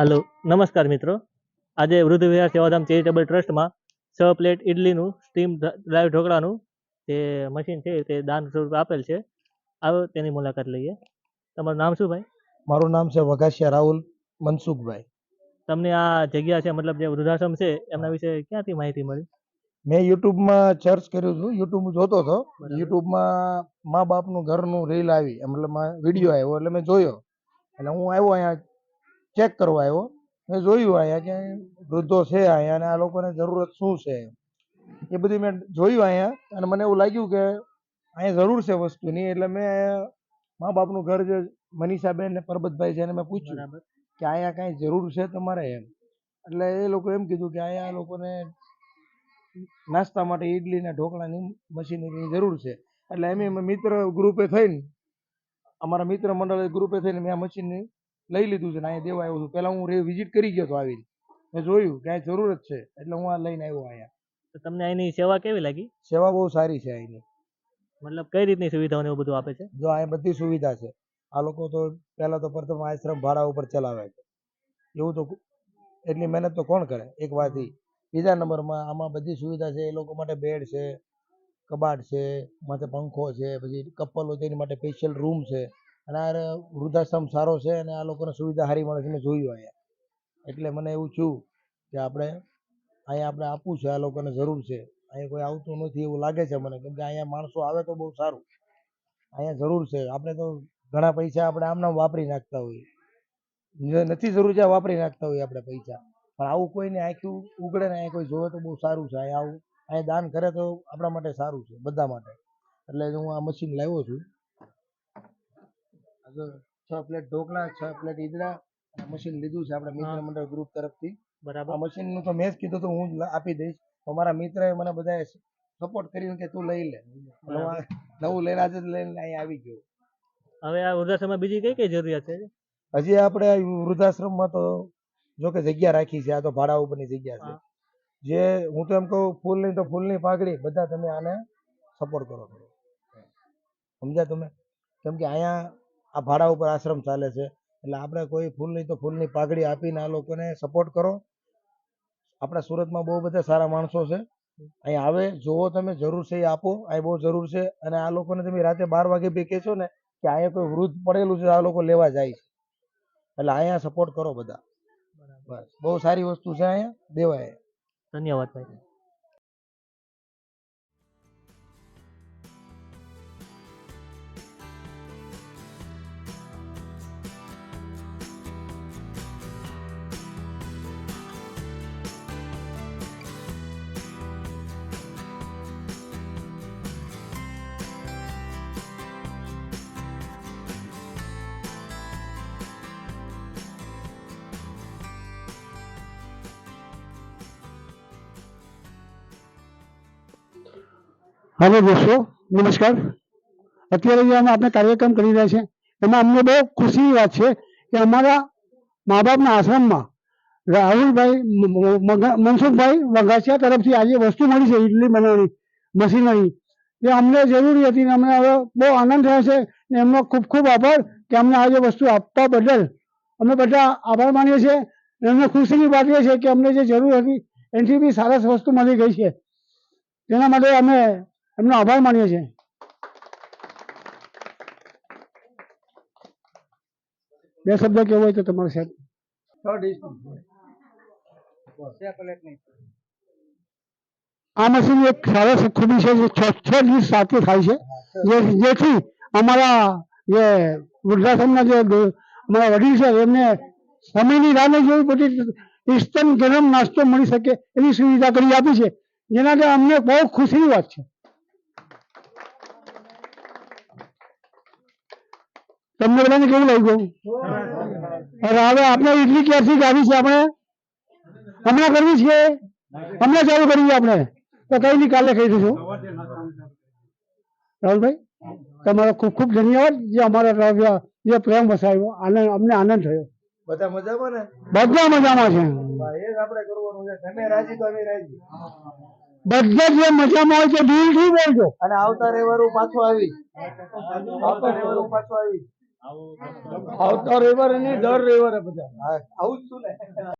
હાલો નમસ્કાર મિત્રો. આજે વૃદ્ધ વિહાર સેવાધામ ચેરિટેબલ ટ્રસ્ટમાં છ પ્લેટ ઇડલીનું સ્ટીમ ડ્રાઈવ ઢોકળાનું જે મશીન છે તે દાન સ્વરૂપે આપેલ છે. આવો તેની મુલાકાત લઈએ. તમારું નામ શું ભાઈ? મારું નામ છે વઘાસિયા રાહુલ મનસુખભાઈ. તમને આ જગ્યા છે મતલબ જે વૃદ્ધાશ્રમ છે એમના વિશે ક્યાંથી માહિતી મળી? મેં યુટ્યુબમાં સર્ચ કર્યું હતું યુટ્યુબ જોતો હતો. યુટ્યુબમાં મા બાપનું ઘરનું રીલ આવી મતલબ વીડિયો આવ્યો એટલે મેં જોયો. એટલે હું આવ્યો અહીંયા ચેક કરવા આવ્યો. મેં જોયું અહીંયા કે વૃદ્ધો છે અહીંયા અને આ લોકોને જરૂરત શું છે એ બધી મેં જોયું અહીંયા અને મને એવું લાગ્યું કે અહીંયા જરૂર છે વસ્તુની એટલે મેં મા બાપનું ઘર જે મનીષાબેન ને પરબતભાઈ છે એને મેં પૂછ્યું કે અહીંયા કાંઈ જરૂર છે તમારે એમ. એટલે એ લોકો એમ કીધું કે અહીંયા આ લોકોને નાસ્તા માટે ઈડલી ને ઢોકળાની મશીનરીની જરૂર છે. એટલે એમ મિત્ર ગ્રુપે થઈને અમારા મિત્ર મંડળ ગ્રુપે થઈને મેં આ મશીન લઈ લીધું છે ને અહીંયા દેવા આવ્યો છું. પહેલાં હું રે વિઝિટ કરી ગયો હતો આવીને. મેં જોયું કે અહીં જરૂર જ છે. એટલે હું આ લઈને આવ્યો અહીંયા. તો તમને અહીંની સેવા કેવી લાગી? સેવા બહુ સારી છે અહીંની. મતલબ કઈ રીતની સુવિધાઓ ને એવું બધું આપે છે? જો અહીંયા બધી સુવિધા છે. આ લોકો તો પહેલા તો પ્રથમ આશ્રમ ભાડા ઉપર ચલાવે છે. એવું તો એટલી મહેનત તો કોણ કરે? એક વાત બીજા નંબરમાં આમાં બધી સુવિધા છે. એ લોકો માટે બેડ છે કબાટ છે માથે પંખો છે પછી કપલો તેની માટે સ્પેશિયલ રૂમ છે. અને આ વૃદ્ધાશ્રમ સારો છે અને આ લોકોને સુવિધા સારી મળે છે મેં જોયું અહીંયા. એટલે મને એવું થયું કે આપણે અહીંયા આપણે આપવું છે, આ લોકોને જરૂર છે. અહીંયા કોઈ આવતું નથી એવું લાગે છે મને, કેમ કે અહીંયા માણસો આવે તો બહુ સારું. અહીંયા જરૂર છે. આપણે તો ઘણા પૈસા આપણે આમનામ વાપરી નાખતા હોઈએ. નથી જરૂર છે વાપરી નાખતા હોઈએ આપણે પૈસા. પણ આવું કોઈને આખું ઉગડે ને અહીંયા કોઈ જોવે તો બહુ સારું છે. અહીંયા આવું, અહીંયા દાન કરે તો આપણા માટે સારું છે, બધા માટે. એટલે હું આ મશીન લાવ્યો છું. છ પ્લેટ ઢોકળા છ પ્લેટ ઈદડા મશીન લીધું છે આપણે મિત્ર મંડળ ગ્રુપ તરફથી. બરાબર. આ મશીનનું તો મેં જ કીધું તો હું આપી દઈશ. તો મારા મિત્રએ મને બધાએ સપોર્ટ કર્યો કે તું લઈ લે. નવું લઈને આજે જ લઈને અહીં આવી ગયો. હવે આ વૃદ્ધાશ્રમમાં બીજી કઈ કઈ જરૂરિયાત છે? હજી આપણે વૃદ્ધાશ્રમમાં તો જો કે જગ્યા રાખી છે આ તો ભાડા ઉપરની જગ્યા છે. જે હું તો એમ કહું ફૂલની તો ફૂલની પાઘડી બધા તમે આને સપોર્ટ કરો. સમજ્યા તમે? કેમ કે અહીંયા આ ભાડા ઉપર આશ્રમ ચાલે છે. એટલે આપણે કોઈ ફૂલની તો ફૂલની પાઘડી આપીને આ લોકોને સપોર્ટ કરો. આપણા સુરતમાં બહુ બધા સારા માણસો છે. અહીંયા આવે જોવો તમે, જરૂર છે એ આપો. અહીં બહુ જરૂર છે. અને આ લોકોને તમે રાતે બાર વાગે બી કહેશો ને કે અહીંયા કોઈ વૃદ્ધ પડેલું છે, આ લોકો લેવા જાય છે. એટલે અહીંયા સપોર્ટ કરો બધા. બસ. બહુ સારી વસ્તુ છે અહીંયા. દેવાય. ધન્યવાદ ભાઈ. હાલો દોસ્તો, નમસ્કાર. અત્યારે જે અમે આપણે કાર્યક્રમ કરી રહ્યા છે એમાં અમને બહુ ખુશીની વાત છે કે અમારા મા બાપના આશ્રમમાં રાહુલભાઈ મનસુખભાઈ વઘાસિયા તરફથી આજે વસ્તુ મળી છે ઇડલી બનાવવાની મશીનરી એ અમને જરૂરી હતી ને અમને હવે બહુ આનંદ થયો છે ને એમનો ખૂબ ખૂબ આભાર કે અમને આજે વસ્તુ આપવા બદલ. અમે બધા આભાર માનીએ છીએ એમને ખુશીની વાત એ છે કે અમને જે જરૂર હતી, એનાથી બી સરસ વસ્તુ મળી ગઈ છે. તેના માટે અમે એમનો આભાર માનીએ છીએ. બે શબ્દ કેવો હોય તો તમારે સાહેબ? આ મશીન એક સરસ ખૂબી છે, જે છ છ દિવસ સાથે થાય છે. જેથી અમારા જે વૃદ્ધાશ્રમના જે અમારા વડીલ છે, એમને સમયની રાહ નહીં જોવી પડતી ઇન્સ્ટન્ટ ગરમ નાસ્તો મળી શકે એવી સુવિધા કરી આપી છે. જેનાથી અમને બહુ ખુશીની વાત છે. તમને બધાને કેવું લાગ્યું? હવે હવે આપણે એટલી ક્યારથી આવી છે આપણે? હમણાં કરવી છે? હમણાં ચાલુ કરવી છે આપણે? તો કઈ નહીં કાલે કહી દઈશું રાહુલભાઈ તમારો ખૂબ ખૂબ ધન્યવાદ. જે અમારા જે પ્રેમ વસાવ્યો આનંદ અમને આનંદ થયો. બધા મજામાં ને? બધા મજામાં છે. બધા જે મજામાં હોય છે દિલથી બોલજો. અને આવતા રવિવાર પાછો આવી. આવતા રવિવાર પાછો આવી. આવતા રવિવારે નહીં દર રવિવારે બધા. આવું જ છું ને?